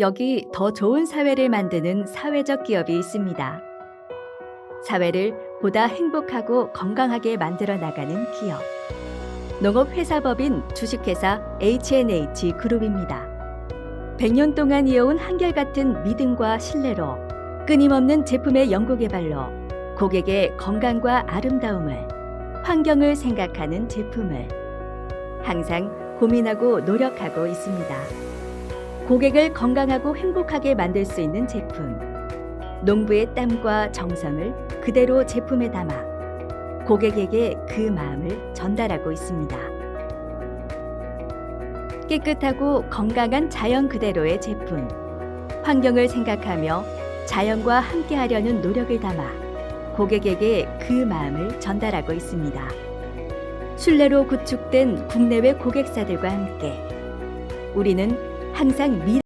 여기 더 좋은 사회를 만드는 사회적 기업이 있습니다. 사회를 보다 행복하고 건강하게 만들어 나가는 기업. 농업회사법인 주식회사 H&H 그룹입니다. 100년 동안 이어온 한결같은 믿음과 신뢰로 끊임없는 제품의 연구개발로 고객의 건강과 아름다움을, 환경을 생각하는 제품을 항상 고민하고 노력하고 있습니다. 고객을 건강하고 행복하게 만들 수 있는 제품. 농부의 땀과 정성을 그대로 제품에 담아 고객에게 그 마음을 전달하고 있습니다. 깨끗하고 건강한 자연 그대로의 제품. 환경을 생각하며 자연과 함께하려는 노력을 담아 고객에게 그 마음을 전달하고 있습니다. 신뢰로 구축된 국내외 고객사들과 함께 우리는 항상 미